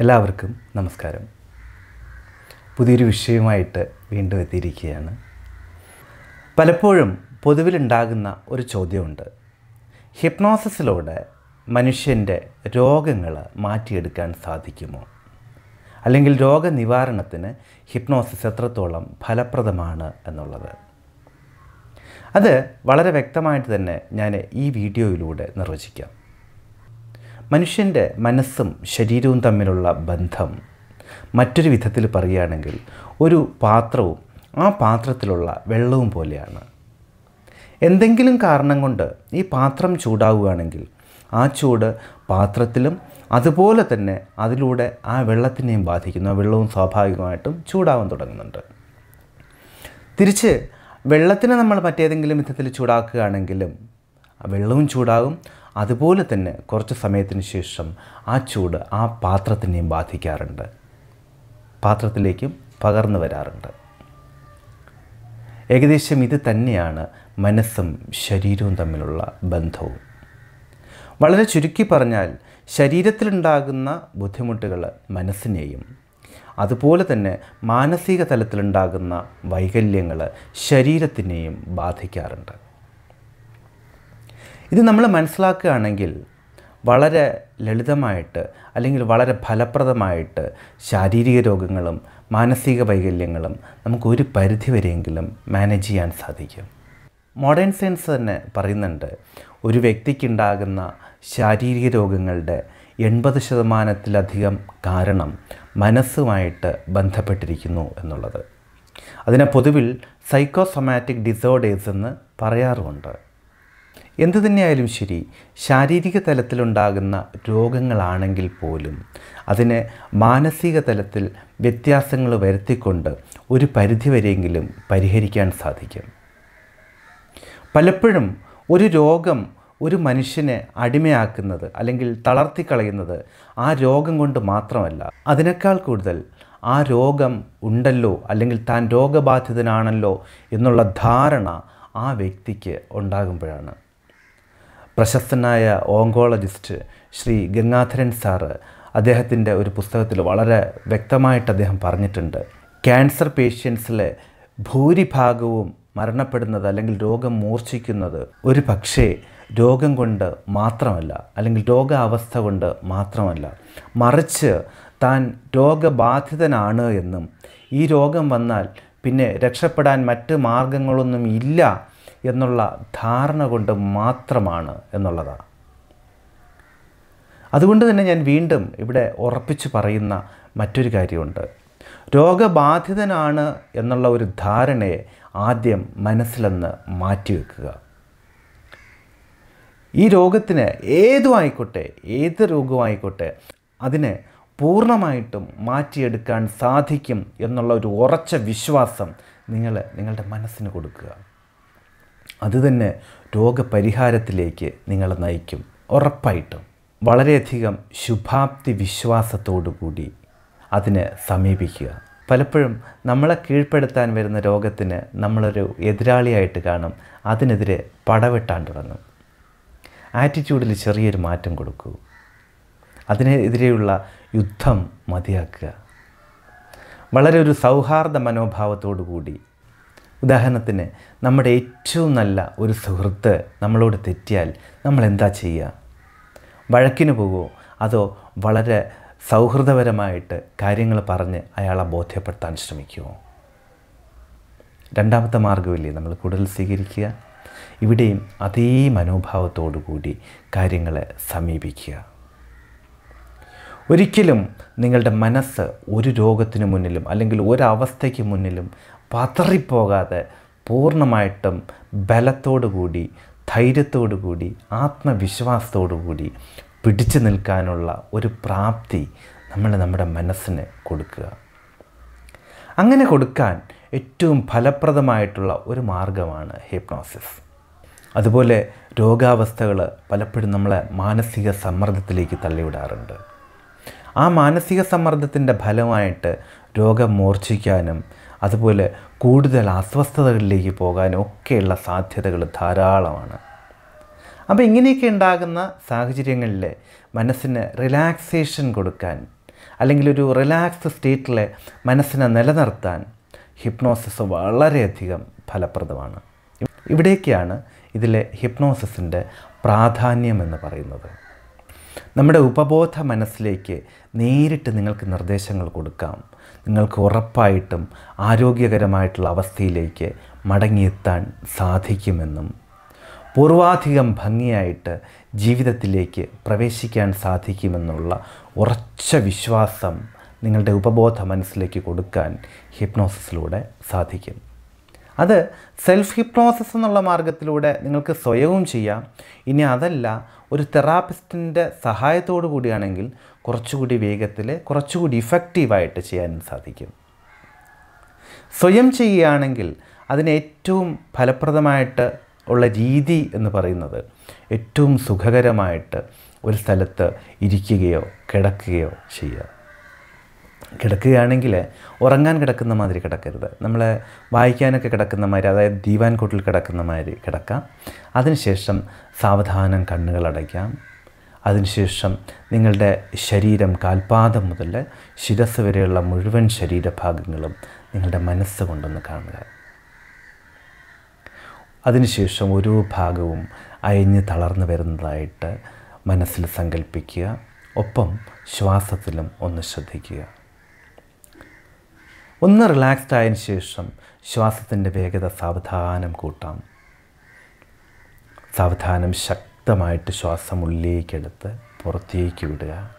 എല്ലാവർക്കും നമസ്കാരം. പുതിയൊരു വിഷയവുമായിട്ട് വീണ്ടും എത്തിയിരിക്കുകയാണ്. പലപ്പോഴും പൊതുവിലുണ്ടാകുന്ന ഒരു ചോദ്യമുണ്ട്. ഹിപ്നോസിസിലൂടെ മനുഷ്യന്റെ രോഗങ്ങൾ മാറ്റിയെടുക്കാൻ സാധിക്കുമോ? അല്ലെങ്കിൽ രോഗനിവാരണത്തിന് ഹിപ്നോസിസ് എത്രത്തോളം ഫലപ്രദമാണ് എന്നുള്ളത്? അത് വളരെ വ്യക്തമായിട്ട് തന്നെ ഞാൻ ഈ വീഡിയോയിലൂടെ നിർവചിക്കാം. മനുഷ്യന്റെ മനസ്സും ശരീരവും തമ്മിലുള്ള ബന്ധം മറ്റൊരു വിധത്തിൽ പറയുകയാണെങ്കിൽ ഒരു പാത്രവും ആ പാത്രത്തിലുള്ള വെള്ളവും പോലെയാണ്. എന്തെങ്കിലും കാരണം കൊണ്ട് ഈ പാത്രം ചൂടാവുകയാണെങ്കിൽ ആ ചൂട് പാത്രത്തിലും അതുപോലെ തന്നെ അതിലൂടെ ആ വെള്ളത്തിനെയും ബാധിക്കുന്നു. ആ വെള്ളവും സ്വാഭാവികമായിട്ടും ചൂടാവാൻ തുടങ്ങുന്നുണ്ട്. തിരിച്ച് വെള്ളത്തിനെ നമ്മൾ മറ്റേതെങ്കിലും വിധത്തിൽ ചൂടാക്കുകയാണെങ്കിലും വെള്ളവും ചൂടാകും. അതുപോലെ തന്നെ കുറച്ച് സമയത്തിന് ശേഷം ആ ചൂട് ആ പാത്രത്തിനെയും ബാധിക്കാറുണ്ട്. പാത്രത്തിലേക്കും പകർന്നു വരാറുണ്ട്. ഏകദേശം ഇത് തന്നെയാണ് മനസ്സും ശരീരവും തമ്മിലുള്ള ബന്ധവും. വളരെ ചുരുക്കി പറഞ്ഞാൽ ശരീരത്തിലുണ്ടാകുന്ന ബുദ്ധിമുട്ടുകൾ മനസ്സിനെയും അതുപോലെ തന്നെ മാനസിക തലത്തിലുണ്ടാകുന്ന വൈകല്യങ്ങൾ ശരീരത്തിനെയും ബാധിക്കാറുണ്ട്. ഇത് നമ്മൾ മനസ്സിലാക്കുകയാണെങ്കിൽ വളരെ ലളിതമായിട്ട് അല്ലെങ്കിൽ വളരെ ഫലപ്രദമായിട്ട് ശാരീരിക രോഗങ്ങളും മാനസിക വൈകല്യങ്ങളും നമുക്ക് ഒരു പരിധിവരെയെങ്കിലും മാനേജ് ചെയ്യാൻ സാധിക്കും. മോഡേൺ സയൻസ് തന്നെ പറയുന്നുണ്ട് ഒരു വ്യക്തിക്കുണ്ടാകുന്ന ശാരീരിക രോഗങ്ങളുടെ എൺപത് ശതമാനത്തിലധികം കാരണം മനസ്സുമായിട്ട് ബന്ധപ്പെട്ടിരിക്കുന്നു എന്നുള്ളത്. അതിനെ പൊതുവിൽ സൈക്കോസൊമാറ്റിക് ഡിസോർഡേഴ്സ് എന്ന് പറയാറുമുണ്ട്. എന്തു തന്നെയായാലും ശരി ശാരീരിക തലത്തിലുണ്ടാകുന്ന രോഗങ്ങളാണെങ്കിൽ പോലും അതിനെ മാനസിക തലത്തിൽ വ്യത്യാസങ്ങൾ വരുത്തിക്കൊണ്ട് ഒരു പരിധിവരെയെങ്കിലും പരിഹരിക്കാൻ സാധിക്കും. പലപ്പോഴും ഒരു രോഗം ഒരു മനുഷ്യനെ അടിമയാക്കുന്നത് അല്ലെങ്കിൽ തളർത്തിക്കളയുന്നത് ആ രോഗം കൊണ്ട് മാത്രമല്ല അതിനേക്കാൾ കൂടുതൽ ആ രോഗം ഉണ്ടല്ലോ അല്ലെങ്കിൽ താൻ രോഗബാധിതനാണല്ലോ എന്നുള്ള ധാരണ ആ വ്യക്തിക്ക് ഉണ്ടാകുമ്പോഴാണ്. പ്രശസ്തനായ ഓങ്കോളജിസ്റ്റ് ശ്രീ ഗംഗാധരൻ സാറ് അദ്ദേഹത്തിന്റെ ഒരു പുസ്തകത്തിൽ വളരെ വ്യക്തമായിട്ട് അദ്ദേഹം പറഞ്ഞിട്ടുണ്ട്. ക്യാൻസർ പേഷ്യൻസിലെ ഭൂരിഭാഗവും മരണപ്പെടുന്നത് അല്ലെങ്കിൽ രോഗം മൂർച്ഛിക്കുന്നത് ഒരു പക്ഷേ രോഗം കൊണ്ട് മാത്രമല്ല അല്ലെങ്കിൽ രോഗാവസ്ഥ കൊണ്ട് മാത്രമല്ല. മറിച്ച് താൻ രോഗബാധിതനാണ് എന്നും ഈ രോഗം വന്നാൽ പിന്നെ രക്ഷപ്പെടാൻ മറ്റ് മാർഗങ്ങളൊന്നും ഇല്ല എന്നുള്ള ധാരണ കൊണ്ട് മാത്രമാണ് എന്നുള്ളതാണ്. അതുകൊണ്ട് തന്നെ ഞാൻ വീണ്ടും ഇവിടെ ഉറപ്പിച്ച് പറയുന്ന മറ്റൊരു കാര്യമുണ്ട്. രോഗബാധിതനാണ് എന്നുള്ള ഒരു ധാരണയെ ആദ്യം മനസ്സിലെന്ന് മാറ്റിവെക്കുക ഈ രോഗത്തിന് ഏതും ആയിക്കോട്ടെ ഏത് രോഗമായിക്കോട്ടെ അതിനെ പൂർണമായിട്ടും മാറ്റിയെടുക്കാൻ സാധിക്കും എന്നുള്ള ഒരു ഉറച്ച വിശ്വാസം നിങ്ങൾ നിങ്ങളുടെ മനസ്സിന് കൊടുക്കുക. അതുതന്നെ രോഗപരിഹാരത്തിലേക്ക് നിങ്ങളെ നയിക്കും. ഉറപ്പായിട്ടും. വളരെയധികം ശുഭാപ്തി വിശ്വാസത്തോടു കൂടി അതിനെ സമീപിക്കുക. പലപ്പോഴും നമ്മളെ കീഴ്പ്പെടുത്താൻ വരുന്ന രോഗത്തിന് നമ്മളൊരു എതിരാളിയായിട്ട് കാണും. അതിനെതിരെ പടവെട്ടാൻ തുടങ്ങും. ആറ്റിറ്റ്യൂഡിൽ ചെറിയൊരു മാറ്റം കൊടുക്കൂ. അതിനെതിരെയുള്ള യുദ്ധം മതിയാക്കുക. വളരെ ഒരു സൗഹാർദ്ദ മനോഭാവത്തോടു കൂടി ഉദാഹരണത്തിന് നമ്മുടെ ഏറ്റവും നല്ല ഒരു സുഹൃത്ത് നമ്മളോട് തെറ്റിയാൽ നമ്മൾ എന്താ ചെയ്യുക വഴക്കിന് പോകുമോ അതോ വളരെ സൗഹൃദപരമായിട്ട് കാര്യങ്ങൾ പറഞ്ഞ് അയാളെ ബോധ്യപ്പെടുത്താൻ ശ്രമിക്കുമോ രണ്ടാമത്തെ മാർഗമില്ലേ നമ്മൾ കൂടുതൽ സ്വീകരിക്കുക? ഇവിടെയും അതേ മനോഭാവത്തോടു കൂടി കാര്യങ്ങളെ സമീപിക്കുക. ഒരിക്കലും നിങ്ങളുടെ മനസ്സ് ഒരു രോഗത്തിന് മുന്നിലും അല്ലെങ്കിൽ ഒരവസ്ഥയ്ക്ക് മുന്നിലും പതറിപ്പോകാതെ പൂർണമായിട്ടും ബലത്തോടുകൂടി ധൈര്യത്തോടു കൂടി ആത്മവിശ്വാസത്തോടു കൂടി പിടിച്ചു നിൽക്കാനുള്ള ഒരു പ്രാപ്തി നമ്മൾ നമ്മുടെ മനസ്സിന് കൊടുക്കുക. അങ്ങനെ കൊടുക്കാൻ ഏറ്റവും ഫലപ്രദമായിട്ടുള്ള ഒരു മാർഗമാണ് ഹിപ്നോസിസ്. അതുപോലെ രോഗാവസ്ഥകൾ പലപ്പോഴും നമ്മളെ മാനസിക സമ്മർദ്ദത്തിലേക്ക് തള്ളിവിടാറുണ്ട്. ആ മാനസിക സമ്മർദ്ദത്തിന്റെ ഫലമായിട്ട് രോഗം മൂർച്ഛിക്കാനും അതുപോലെ കൂടുതൽ അസ്വസ്ഥതകളിലേക്ക് പോകാനും ഒക്കെയുള്ള സാധ്യതകൾ ധാരാളമാണ്. അപ്പോൾ ഇങ്ങനെയൊക്കെ ഉണ്ടാകുന്ന സാഹചര്യങ്ങളിൽ മനസ്സിന് റിലാക്സേഷൻ കൊടുക്കാൻ അല്ലെങ്കിൽ ഒരു റിലാക്സ്ഡ് സ്റ്റേറ്റിൽ മനസ്സിനെ നിലനിർത്താൻ ഹിപ്നോസിസ് വളരെയധികം ഫലപ്രദമാണ്. ഇവിടേക്കാണ് ഇതിലെ ഹിപ്നോസിസിന്റെ പ്രാധാന്യം എന്ന് പറയുന്നത്. നമ്മുടെ ഉപബോധ മനസ്സിലേക്ക് നേരിട്ട് നിങ്ങൾക്ക് നിർദ്ദേശങ്ങൾ കൊടുക്കാം. നിങ്ങൾക്ക് ഉറപ്പായിട്ടും ആരോഗ്യകരമായിട്ടുള്ള അവസ്ഥയിലേക്ക് മടങ്ങിയെത്താൻ സാധിക്കുമെന്നും പൂർവാധികം ഭംഗിയായിട്ട് ജീവിതത്തിലേക്ക് പ്രവേശിക്കാൻ സാധിക്കുമെന്നുള്ള ഉറച്ച വിശ്വാസം നിങ്ങളുടെ ഉപബോധ മനസ്സിലേക്ക് കൊടുക്കാൻ ഹിപ്നോസിസിലൂടെ സാധിക്കും. അത് സെൽഫ് ഹിപ്നോസിസ് എന്നുള്ള മാർഗത്തിലൂടെ നിങ്ങൾക്ക് സ്വയവും ചെയ്യാം. ഇനി അതല്ല ഒരു തെറാപ്പിസ്റ്റിന്റെ സഹായത്തോടു കൂടിയാണെങ്കിൽ കുറച്ചുകൂടി വേഗത്തിൽ കുറച്ചുകൂടി ഇഫക്റ്റീവായിട്ട് ചെയ്യാനും സാധിക്കും. സ്വയം ചെയ്യുകയാണെങ്കിൽ അതിന് ഏറ്റവും ഫലപ്രദമായിട്ട് ഉള്ള രീതി എന്ന് പറയുന്നത് ഏറ്റവും സുഖകരമായിട്ട് ഒരു സ്ഥലത്ത് ഇരിക്കുകയോ കിടക്കുകയോ ചെയ്യുക. കിടക്കുകയാണെങ്കിൽ ഉറങ്ങാൻ കിടക്കുന്ന മാതിരി കിടക്കരുത്. നമ്മൾ വായിക്കാനൊക്കെ കിടക്കുന്ന മാതിരി അതായത് ദീവാൻ കൂട്ടിൽ കിടക്കുന്ന മാതിരി കിടക്കാം. അതിനുശേഷം സാവധാനം കണ്ണുകൾ അടയ്ക്കാം. അതിനുശേഷം നിങ്ങളുടെ ശരീരം കാൽപാദം മുതൽ ശിരസ് വരെയുള്ള മുഴുവൻ ശരീരഭാഗങ്ങളും നിങ്ങളുടെ മനസ്സ് കൊണ്ടൊന്ന് കാണുക. അതിനുശേഷം ഓരോ ഭാഗവും അയഞ്ഞ് തളർന്നു വരുന്നതായിട്ട് മനസ്സിൽ സങ്കല്പിക്കുക ഒപ്പം ശ്വാസത്തിലും ഒന്ന് ശ്രദ്ധിക്കുക. ഒന്ന് റിലാക്സ്ഡ് ആയതിനു ശേഷം ശ്വാസത്തിന്റെ വേഗത സാവധാനം കൂട്ടാം. സാവധാനം ശക്തമായിട്ട് ശ്വാസം ഉള്ളിലേക്കെടുത്ത് പുറത്തേക്ക് വിടുക.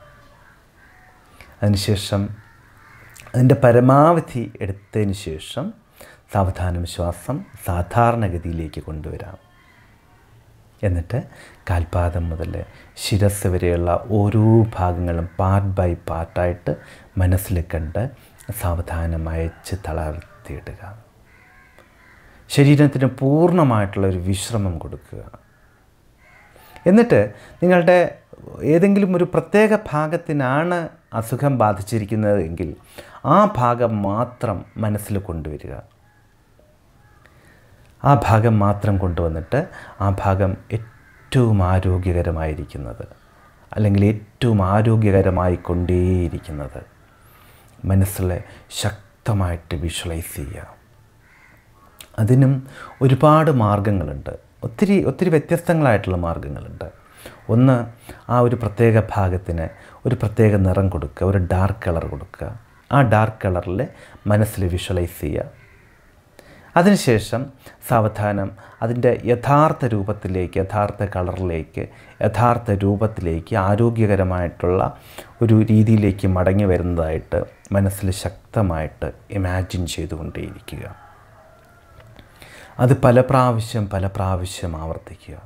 അതിനുശേഷം അതിന്റെ പരമാവധി എടുത്തതിന് ശേഷം സാവധാനം ശ്വാസം സാധാരണഗതിയിലേക്ക് കൊണ്ടുവരാം. എന്നിട്ട് കാൽപാദം മുതൽ ശിരസ് വരെയുള്ള ഓരോ ഭാഗങ്ങളും പാർട്ട് ബൈ പാർട്ടായിട്ട് മനസ്സിൽ കണ്ട് സാവധാനം അയച്ച് തളർത്തിയിടുക. ശരീരത്തിന് പൂർണമായിട്ടുള്ള ഒരു വിശ്രമം കൊടുക്കുക. എന്നിട്ട് നിങ്ങളുടെ ഏതെങ്കിലും ഒരു പ്രത്യേക ഭാഗത്തിനാണ് അസുഖം ബാധിച്ചിരിക്കുന്നത് എങ്കിൽ ആ ഭാഗം മാത്രം മനസ്സിൽ കൊണ്ടുവരിക. ആ ഭാഗം മാത്രം കൊണ്ടുവന്നിട്ട് ആ ഭാഗം ഏറ്റവും ആരോഗ്യകരമായിരിക്കുന്നത്. അല്ലെങ്കിൽ ഏറ്റവും ആരോഗ്യകരമായി കൊണ്ടേയിരിക്കുന്നത് മനസ്സിലെ ശക്തമായിട്ട് വിഷ്വലൈസ് ചെയ്യുക. അതിനും ഒരുപാട് മാർഗങ്ങളുണ്ട്. ഒത്തിരി ഒത്തിരി വ്യത്യസ്തങ്ങളായിട്ടുള്ള മാർഗങ്ങളുണ്ട് ഒന്ന് ആ ഒരു പ്രത്യേക ഭാഗത്തിന് ഒരു പ്രത്യേക നിറം കൊടുക്കുക ഒരു ഡാർക്ക് കളർ കൊടുക്കുക. ആ ഡാർക്ക് കളറിൽ മനസ്സിൽ വിഷ്വലൈസ് ചെയ്യുക. അതിനുശേഷം സാവധാനം അതിന്റെ യഥാർത്ഥ രൂപത്തിലേക്ക് യഥാർത്ഥ കളറിലേക്ക് യഥാർത്ഥ രൂപത്തിലേക്ക് ആരോഗ്യകരമായിട്ടുള്ള ഒരു രീതിയിലേക്ക് മടങ്ങി വരുന്നതായിട്ട് മനസ്സിൽ ശക്തമായിട്ട് ഇമാജിൻ ചെയ്തുകൊണ്ടേയിരിക്കുക. അത് പല പ്രാവശ്യം പല പ്രാവശ്യം ആവർത്തിക്കുക.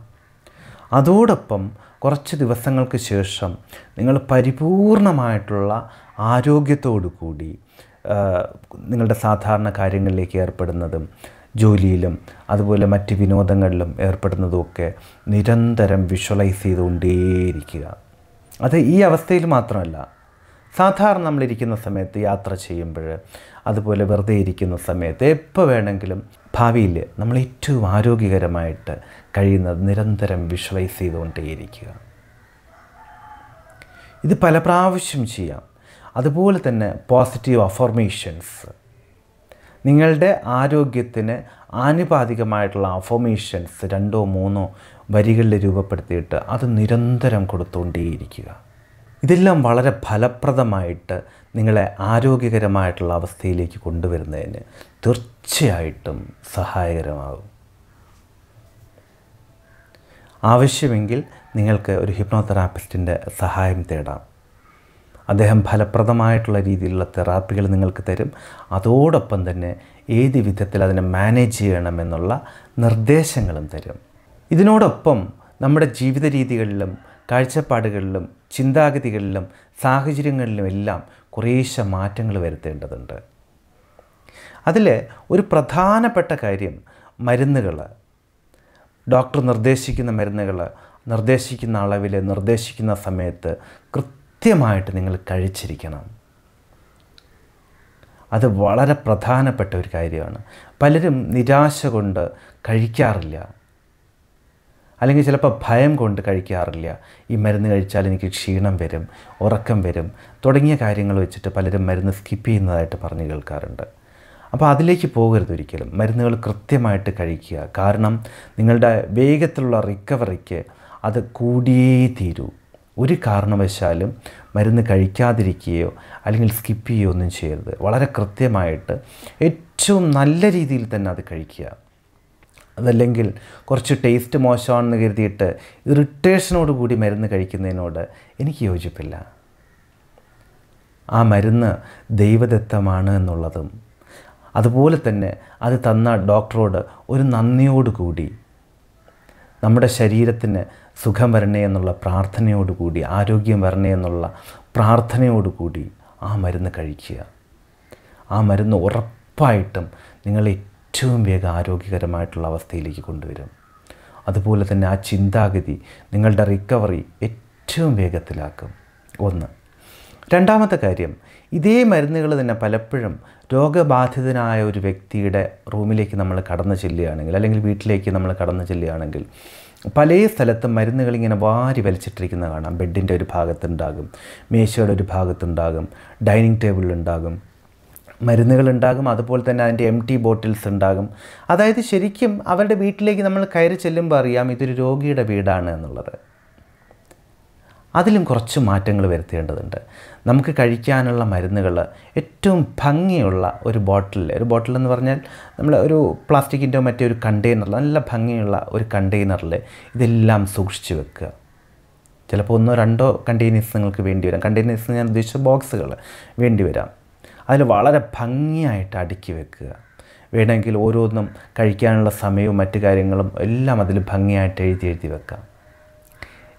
അതോടൊപ്പം കുറച്ച് ദിവസങ്ങൾക്ക് ശേഷം നിങ്ങൾ പരിപൂർണമായിട്ടുള്ള ആരോഗ്യത്തോടു കൂടി നിങ്ങളുടെ സാധാരണ കാര്യങ്ങളിലേക്ക് ഏർപ്പെടുന്നതും ജോലിയിലും അതുപോലെ മറ്റ് വിനോദങ്ങളിലും ഏർപ്പെടുന്നതുമൊക്കെ നിരന്തരം വിഷ്വലൈസ് ചെയ്തുകൊണ്ടേയിരിക്കുക. അത് ഈ അവസ്ഥയിൽ മാത്രമല്ല സാധാരണ നമ്മളിരിക്കുന്ന സമയത്ത് യാത്ര ചെയ്യുമ്പോൾ അതുപോലെ വെറുതെ ഇരിക്കുന്ന സമയത്ത് എപ്പോൾ വേണമെങ്കിലും ഭാവിയിൽ നമ്മൾ ഏറ്റവും ആരോഗ്യകരമായിട്ട് കഴിയുന്നത് നിരന്തരം വിഷ്വലൈസ് ചെയ്തുകൊണ്ടേയിരിക്കുക. ഇത് പല പ്രാവശ്യം ചെയ്യാം. അതുപോലെ തന്നെ പോസിറ്റീവ് അഫർമേഷൻസ് നിങ്ങളുടെ ആരോഗ്യത്തിന് ആനുപാതികമായിട്ടുള്ള അഫർമേഷൻസ് രണ്ടോ മൂന്നോ വരികളിൽ രൂപപ്പെടുത്തിയിട്ട് അത് നിരന്തരം കൊടുത്തുകൊണ്ടേയിരിക്കുക. ഇതെല്ലാം വളരെ ഫലപ്രദമായിട്ട് നിങ്ങളെ ആരോഗ്യകരമായിട്ടുള്ള അവസ്ഥയിലേക്ക് കൊണ്ടുവരുന്നതിന് തീർച്ചയായിട്ടും സഹായകരമാകും. ആവശ്യമെങ്കിൽ നിങ്ങൾക്ക് ഒരു ഹിപ്നോതെറാപ്പിസ്റ്റിന്റെ സഹായം തേടാം. അദ്ദേഹം ഫലപ്രദമായിട്ടുള്ള രീതിയിലുള്ള തെറാപ്പികൾ നിങ്ങൾക്ക് തരും. അതോടൊപ്പം തന്നെ ഏത് വിധത്തിൽ അതിനെ മാനേജ് ചെയ്യണമെന്നുള്ള നിർദ്ദേശങ്ങളും തരും. ഇതിനോടൊപ്പം നമ്മുടെ ജീവിത രീതികളിലും കാഴ്ചപ്പാടുകളിലും ചിന്താഗതികളിലും സാഹചര്യങ്ങളിലും എല്ലാം കുറേശ്ശെ മാറ്റങ്ങൾ വരുത്തേണ്ടതുണ്ട്. അതിൽ ഒരു പ്രധാനപ്പെട്ട കാര്യം മരുന്നുകൾ ഡോക്ടർ നിർദ്ദേശിക്കുന്ന മരുന്നുകൾ നിർദ്ദേശിക്കുന്ന അളവിൽ നിർദ്ദേശിക്കുന്ന സമയത്ത് കൃത്യമായിട്ട് നിങ്ങൾ കഴിച്ചിരിക്കണം. അത് വളരെ പ്രധാനപ്പെട്ട ഒരു കാര്യമാണ്. പലരും നിരാശ കൊണ്ട് കഴിക്കാറില്ല. അല്ലെങ്കിൽ ചിലപ്പോൾ ഭയം കൊണ്ട് കഴിക്കാറില്ല. ഈ മരുന്ന് കഴിച്ചാൽ എനിക്ക് ക്ഷീണം വരും ഉറക്കം വരും തുടങ്ങിയ കാര്യങ്ങൾ വെച്ചിട്ട് പലരും മരുന്ന് സ്കിപ്പ് ചെയ്യുന്നതായിട്ട് പറഞ്ഞു കേൾക്കാറുണ്ട്. അപ്പോൾ അതിലേക്ക് പോകരുത് ഒരിക്കലും. മരുന്നുകൾ കൃത്യമായിട്ട് കഴിക്കുക. കാരണം നിങ്ങളുടെ വേഗത്തിലുള്ള റിക്കവറിക്ക് അത് കൂടിയേ തീരൂ ഒരു കാരണവശാലും മരുന്ന് കഴിക്കാതിരിക്കുകയോ അല്ലെങ്കിൽ സ്കിപ്പ് ചെയ്യുകയോ ഒന്നും ചെയ്യരുത്. വളരെ കൃത്യമായിട്ട് ഏറ്റവും നല്ല രീതിയിൽ തന്നെ അത് കഴിക്കുക. അതല്ലെങ്കിൽ കുറച്ച് ടേസ്റ്റ് മോശമാണെന്ന് കരുതിയിട്ട് ഇറിറ്റേഷനോട് കൂടി മരുന്ന് കഴിക്കുന്നതിനോട് എനിക്ക് യോജിപ്പില്ല. ആ മരുന്ന് ദൈവദത്തമാണ് എന്നുള്ളതും അതുപോലെ തന്നെ അത് തന്ന ഡോക്ടറോട് ഒരു നന്ദിയോടുകൂടി നമ്മുടെ ശരീരത്തിന് സുഖം വരണേ എന്നുള്ള പ്രാർത്ഥനയോടുകൂടി ആരോഗ്യം വരണേ എന്നുള്ള പ്രാർത്ഥനയോടുകൂടി ആ മരുന്ന് കഴിക്കുക. ആ മരുന്ന് ഉറപ്പായിട്ടും നിങ്ങളെ ഏറ്റവും വേഗം ആരോഗ്യകരമായിട്ടുള്ള അവസ്ഥയിലേക്ക് കൊണ്ടുവരും. അതുപോലെ തന്നെ ആ ചിന്താഗതി നിങ്ങളുടെ റിക്കവറി ഏറ്റവും വേഗത്തിലാക്കും. ഒന്ന്. രണ്ടാമത്തെ കാര്യം ഇതേ മരുന്നുകൾ തന്നെ പലപ്പോഴും രോഗബാധിതനായ ഒരു വ്യക്തിയുടെ റൂമിലേക്ക് നമ്മൾ കടന്നു ചെല്ലുകയാണെങ്കിൽ അല്ലെങ്കിൽ വീട്ടിലേക്ക് നമ്മൾ കടന്നു ചെല്ലുകയാണെങ്കിൽ പല സ്ഥലത്തും മരുന്നുകൾ ഇങ്ങനെ വാരി വലിച്ചിട്ടിരിക്കുന്നത് കാണാം. ബെഡിന്റെ ഒരു ഭാഗത്തുണ്ടാകും മേശയുടെ ഒരു ഭാഗത്തുണ്ടാകും ഡൈനിങ് ടേബിളിലുണ്ടാകും മരുന്നുകളുണ്ടാകും അതുപോലെ തന്നെ അതിന്റെ എം ടി ബോട്ടിൽസ് ഉണ്ടാകും. അതായത് ശരിക്കും അവരുടെ വീട്ടിലേക്ക് നമ്മൾ കയറി ചെല്ലുമ്പോൾ അറിയാം ഇതൊരു രോഗിയുടെ വീടാണ് എന്നുള്ളത്. അതിലും കുറച്ച് മാറ്റങ്ങൾ വരുത്തേണ്ടതുണ്ട്. നമുക്ക് കഴിക്കാനുള്ള മരുന്നുകൾ ഏറ്റവും ഭംഗിയുള്ള ഒരു ബോട്ടിൽ ഒരു ബോട്ടിൽ എന്ന് പറഞ്ഞാൽ നമ്മൾ ഒരു പ്ലാസ്റ്റിക്കിന്റെ മറ്റേ ഒരു കണ്ടെയ്നറിൽ നല്ല ഭംഗിയുള്ള ഒരു കണ്ടെയ്നറിൽ ഇതെല്ലാം സൂക്ഷിച്ച് വെക്കുക. ചിലപ്പോൾ ഒന്നോ രണ്ടോ കണ്ടെയ്നേഴ്സ് നിങ്ങൾക്ക് വേണ്ടി വരാം. കണ്ടെയ്നേഴ്സ് ഞാൻ ഉദ്ദേശിച്ച ബോക്സുകൾ വേണ്ടി വരാം. അതിൽ വളരെ ഭംഗിയായിട്ട് അടുക്കി വെക്കുക. വേണമെങ്കിൽ ഓരോന്നും കഴിക്കാനുള്ള സമയവും മറ്റു കാര്യങ്ങളും എല്ലാം അതിൽ ഭംഗിയായിട്ട് എഴുതി എഴുതി വെക്കാം.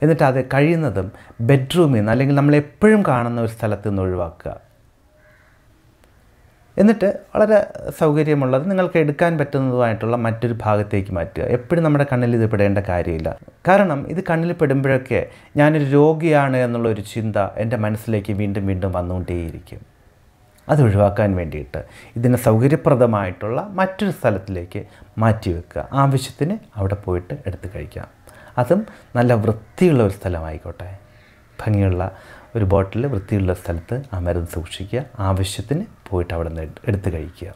എന്നിട്ട് അത് കഴിയുന്നതും ബെഡ്റൂമിൽ നിന്ന് അല്ലെങ്കിൽ നമ്മൾ എപ്പോഴും കാണുന്ന ഒരു സ്ഥലത്ത് നിന്ന് ഒഴിവാക്കുക. എന്നിട്ട് വളരെ സൗകര്യമുള്ളത് നിങ്ങൾക്ക് എടുക്കാൻ പറ്റുന്നതുമായിട്ടുള്ള മറ്റൊരു ഭാഗത്തേക്ക് മാറ്റുക. എപ്പോഴും നമ്മുടെ കണ്ണിൽ ഇത് പെടേണ്ട കാര്യമില്ല. കാരണം ഇത് കണ്ണിൽ പെടുമ്പോഴൊക്കെ ഞാനൊരു രോഗിയാണ് എന്നുള്ള ഒരു ചിന്ത എന്റെ മനസ്സിലേക്ക് വീണ്ടും വീണ്ടും വന്നുകൊണ്ടേയിരിക്കും. അത് ഒഴിവാക്കാൻ വേണ്ടിയിട്ട് ഇതിനെ സൗകര്യപ്രദമായിട്ടുള്ള മറ്റൊരു സ്ഥലത്തിലേക്ക് മാറ്റി വെക്കുക. ആവശ്യത്തിന് അവിടെ പോയിട്ട് എടുത്ത് കഴിക്കാം. അതും നല്ല വൃത്തിയുള്ള ഒരു സ്ഥലമായിക്കോട്ടെ. ഭംഗിയുള്ള ഒരു ബോട്ടിൽ വൃത്തിയുള്ള സ്ഥലത്ത് ആ മരുന്ന് സൂക്ഷിക്കുക ആവശ്യത്തിന് പോയിട്ട് അവിടെ നിന്ന് എടുത്ത് കഴിക്കുക.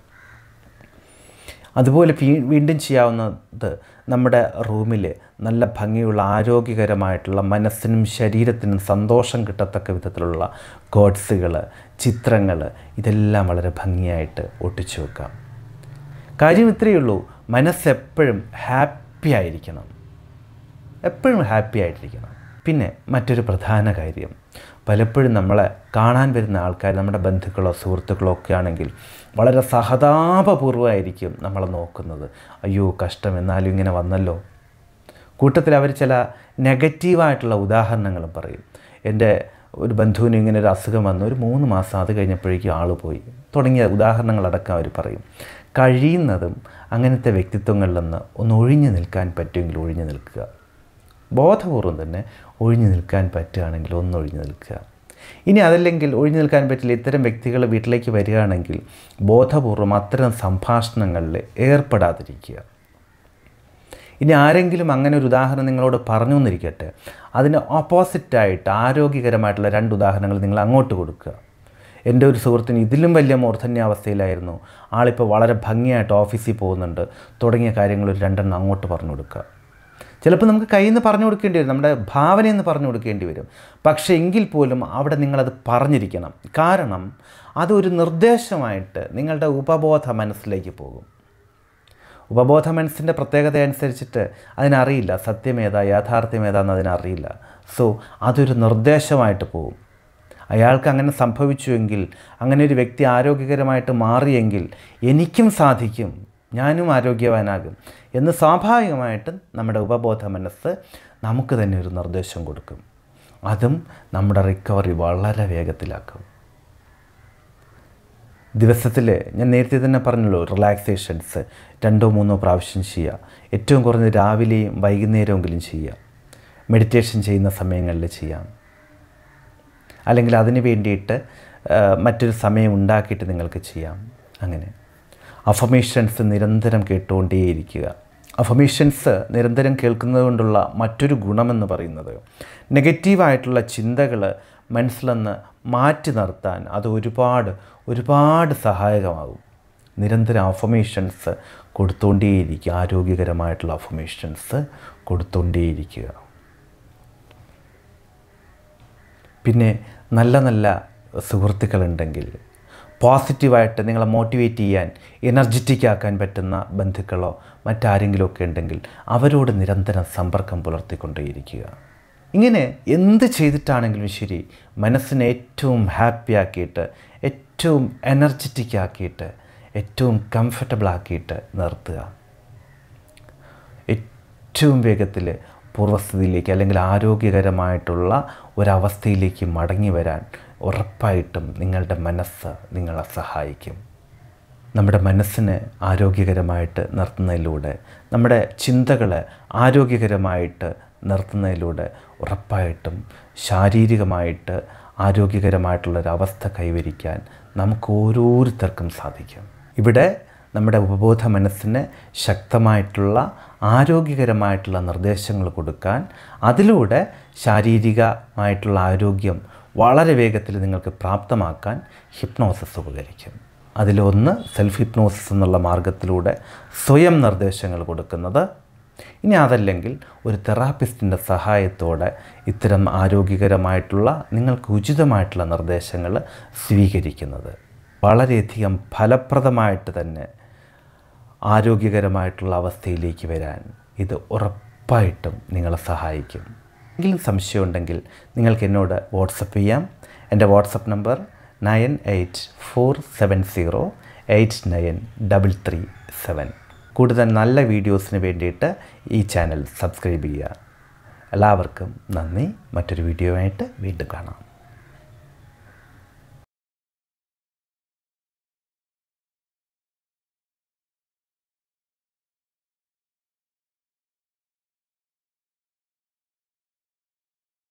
അതുപോലെ വീണ്ടും ചെയ്യാവുന്നത് നമ്മുടെ റൂമിൽ നല്ല ഭംഗിയുള്ള ആരോഗ്യകരമായിട്ടുള്ള മനസ്സിനും ശരീരത്തിനും സന്തോഷം കിട്ടത്തക്ക വിധത്തിലുള്ള ഗോഡ്സുകൾ ചിത്രങ്ങൾ ഇതെല്ലാം വളരെ ഭംഗിയായിട്ട് ഒട്ടിച്ചു വെക്കാം. കാര്യം ഇത്രയേ ഉള്ളൂ. മനസ്സെപ്പോഴും ഹാപ്പി ആയിരിക്കണം. എപ്പോഴും ഹാപ്പി ആയിട്ടിരിക്കണം. പിന്നെ മറ്റൊരു പ്രധാന കാര്യം. പലപ്പോഴും നമ്മളെ കാണാൻ വരുന്ന ആൾക്കാർ നമ്മുടെ ബന്ധുക്കളോ സുഹൃത്തുക്കളോ ഒക്കെ ആണെങ്കിൽ വളരെ സഹതാപപൂർവമായിരിക്കും നമ്മളെ നോക്കുന്നത്. അയ്യോ കഷ്ടം എന്നാലും ഇങ്ങനെ വന്നല്ലോ. കൂട്ടത്തിൽ അവർ ചില നെഗറ്റീവായിട്ടുള്ള ഉദാഹരണങ്ങളും പറയും. എന്റെ ഒരു ബന്ധുവിന് ഇങ്ങനെ ഒരു അസുഖം വന്നു. ഒരു മൂന്ന് മാസം അത് കഴിഞ്ഞപ്പോഴേക്കും ആൾ പോയി. തുടങ്ങിയ ഉദാഹരണങ്ങളടക്കം അവർ പറയും. കഴിയുന്നതും അങ്ങനത്തെ വ്യക്തിത്വങ്ങളിൽ നിന്ന് ഒന്ന് ഒഴിഞ്ഞു നിൽക്കാൻ പറ്റുമെങ്കിൽ ഒഴിഞ്ഞു നിൽക്കുക. ബോധപൂർവം തന്നെ ഒഴിഞ്ഞു നിൽക്കാൻ പറ്റുകയാണെങ്കിൽ ഒന്ന് ഒഴിഞ്ഞു നിൽക്കുക. ഇനി അതല്ലെങ്കിൽ ഒഴിഞ്ഞു നിൽക്കാൻ പറ്റില്ല ഇത്തരം വ്യക്തികൾ വീട്ടിലേക്ക് വരികയാണെങ്കിൽ ബോധപൂർവം അത്തരം സംഭാഷണങ്ങളിൽ ഏർപ്പെടാതിരിക്കുക. ഇനി ആരെങ്കിലും അങ്ങനെ ഒരു ഉദാഹരണം നിങ്ങളോട് പറഞ്ഞു എന്നിരിക്കട്ടെ അതിന് ഓപ്പോസിറ്റായിട്ട് ആരോഗ്യകരമായിട്ടുള്ള രണ്ട് ഉദാഹരണങ്ങൾ നിങ്ങൾ അങ്ങോട്ട് കൊടുക്കുക. എന്റെ ഒരു സുഹൃത്തിന് ഇതിലും വലിയ മൂർധന്യാവസ്ഥയിലായിരുന്നു. ആളിപ്പോൾ വളരെ ഭംഗിയായിട്ട് ഓഫീസിൽ പോകുന്നുണ്ട്. തുടങ്ങിയ കാര്യങ്ങൾ ഒരു രണ്ടെണ്ണം അങ്ങോട്ട് പറഞ്ഞു കൊടുക്കുക. ചിലപ്പോൾ നമുക്ക് കയ്യിൽ നിന്ന് പറഞ്ഞു കൊടുക്കേണ്ടി വരും നമ്മുടെ ഭാവനയെന്ന് പറഞ്ഞു കൊടുക്കേണ്ടി വരും. പക്ഷേ എങ്കിൽ പോലും അവിടെ നിങ്ങളത് പറഞ്ഞിരിക്കണം. കാരണം അതൊരു നിർദ്ദേശമായിട്ട് നിങ്ങളുടെ ഉപബോധ മനസ്സിലേക്ക് പോകും. ഉപബോധ മനസ്സിന്റെ പ്രത്യേകത അനുസരിച്ചിട്ട് അതിനറിയില്ല സത്യമേതാ യാഥാർത്ഥ്യമേതാന്ന് അതിനറിയില്ല. സോ അതൊരു നിർദ്ദേശമായിട്ട് പോകും. അയാൾക്ക് അങ്ങനെ സംഭവിച്ചുവെങ്കിൽ അങ്ങനെ ഒരു വ്യക്തി ആരോഗ്യകരമായിട്ട് മാറിയെങ്കിൽ എനിക്കും സാധിക്കും. ഞാനും ആരോഗ്യവാനാകും എന്ന് സ്വാഭാവികമായിട്ടും നമ്മുടെ ഉപബോധ മനസ്സ് നമുക്ക് തന്നെ ഒരു നിർദ്ദേശം കൊടുക്കും. അതും നമ്മുടെ റിക്കവറി വളരെ വേഗത്തിലാക്കും. ദിവസത്തിൽ ഞാൻ നേരത്തെ തന്നെ പറഞ്ഞല്ലോ റിലാക്സേഷൻസ് രണ്ടോ മൂന്നോ പ്രാവശ്യം ചെയ്യുക. ഏറ്റവും കുറഞ്ഞ രാവിലെയും വൈകുന്നേരമെങ്കിലും ചെയ്യുക. മെഡിറ്റേഷൻ ചെയ്യുന്ന സമയങ്ങളിൽ ചെയ്യാം. അല്ലെങ്കിൽ അതിന് വേണ്ടിയിട്ട് മറ്റൊരു സമയം ഉണ്ടാക്കിയിട്ട് നിങ്ങൾക്ക് ചെയ്യാം. അങ്ങനെ. അഫമേഷൻസ് നിരന്തരം കേട്ടുകൊണ്ടേയിരിക്കുക. അഫമേഷൻസ് നിരന്തരം കേൾക്കുന്നത് കൊണ്ടുള്ള മറ്റൊരു ഗുണമെന്ന് പറയുന്നത് നെഗറ്റീവായിട്ടുള്ള ചിന്തകൾ മനസ്സിൽ നിന്ന് മാറ്റി നിർത്താൻ അത് ഒരുപാട് ഒരുപാട് സഹായകമാകും. നിരന്തരം അഫമേഷൻസ് കൊടുത്തുകൊണ്ടേയിരിക്കുക ആരോഗ്യകരമായിട്ടുള്ള അഫമേഷൻസ് കൊടുത്തുകൊണ്ടേയിരിക്കുക പിന്നെ നല്ല നല്ല സുഹൃത്തുക്കളുണ്ടെങ്കിൽ പോസിറ്റീവായിട്ട് നിങ്ങളെ മോട്ടിവേറ്റ് ചെയ്യാൻ എനർജറ്റിക് ആക്കാൻ പറ്റുന്ന ബന്ധുക്കളോ മറ്റാരെങ്കിലുമൊക്കെ ഉണ്ടെങ്കിൽ അവരോട് നിരന്തരം സമ്പർക്കം പുലർത്തിക്കൊണ്ടേയിരിക്കുക. ഇങ്ങനെ എന്ത് ചെയ്തിട്ടാണെങ്കിലും ശരി മനസ്സിനെ ഏറ്റവും ഹാപ്പി ആക്കിയിട്ട് ഏറ്റവും എനർജറ്റിക് ആക്കിയിട്ട് ഏറ്റവും കംഫർട്ടബിൾ ആക്കിയിട്ട് നിർത്തുക. ഏറ്റവും വേഗത്തിൽ പൂർവസ്ഥിതിയിലേക്ക് അല്ലെങ്കിൽ ആരോഗ്യകരമായിട്ടുള്ള ഒരവസ്ഥയിലേക്ക് മടങ്ങി വരാൻ ഉറപ്പായിട്ടും നിങ്ങളുടെ മനസ്സ് നിങ്ങളെ സഹായിക്കും. നമ്മുടെ മനസ്സിനെ ആരോഗ്യകരമായിട്ട് നിർത്തുന്നതിലൂടെ നമ്മുടെ ചിന്തകളെ ആരോഗ്യകരമായിട്ട് നിർത്തുന്നതിലൂടെ ഉറപ്പായിട്ടും ശാരീരികമായിട്ട് ആരോഗ്യകരമായിട്ടുള്ളൊരവസ്ഥ കൈവരിക്കാൻ നമുക്ക് ഓരോരുത്തർക്കും സാധിക്കും. ഇവിടെ നമ്മുടെ ഉപബോധ മനസ്സിന് ശക്തമായിട്ടുള്ള ആരോഗ്യകരമായിട്ടുള്ള നിർദ്ദേശങ്ങൾ കൊടുക്കാൻ അതിലൂടെ ശാരീരികമായിട്ടുള്ള ആരോഗ്യം വളരെ വേഗത്തിൽ നിങ്ങൾക്ക് പ്രാപ്തമാക്കാൻ ഹിപ്നോസിസ് ഉപകരിക്കും. അതിലൊന്ന് സെൽഫ് ഹിപ്നോസിസ് എന്നുള്ള മാർഗത്തിലൂടെ സ്വയം നിർദ്ദേശങ്ങൾ കൊടുക്കുന്നത്. ഇനി അതല്ലെങ്കിൽ ഒരു തെറാപ്പിസ്റ്റിന്റെ സഹായത്തോടെ ഇത്തരം ആരോഗ്യകരമായിട്ടുള്ള നിങ്ങൾക്ക് ഉചിതമായിട്ടുള്ള നിർദ്ദേശങ്ങൾ സ്വീകരിക്കുന്നത്. വളരെയധികം ഫലപ്രദമായിട്ട് തന്നെ ആരോഗ്യകരമായിട്ടുള്ള അവസ്ഥയിലേക്ക് വരാൻ ഇത് ഉറപ്പായിട്ടും നിങ്ങളെ സഹായിക്കും. എന്തെങ്കിലും സംശയമുണ്ടെങ്കിൽ നിങ്ങൾക്ക് എന്നോട് വാട്സപ്പ് ചെയ്യാം. എന്റെ WhatsApp number nine eight four seven zero eight nine double three seven. കൂടുതൽ നല്ല വീഡിയോസിന് വേണ്ടിയിട്ട് ഈ ചാനൽ സബ്സ്ക്രൈബ് ചെയ്യുക. എല്ലാവർക്കും നന്ദി. മറ്റൊരു വീഡിയോ ആയിട്ട് വീണ്ടും കാണാം.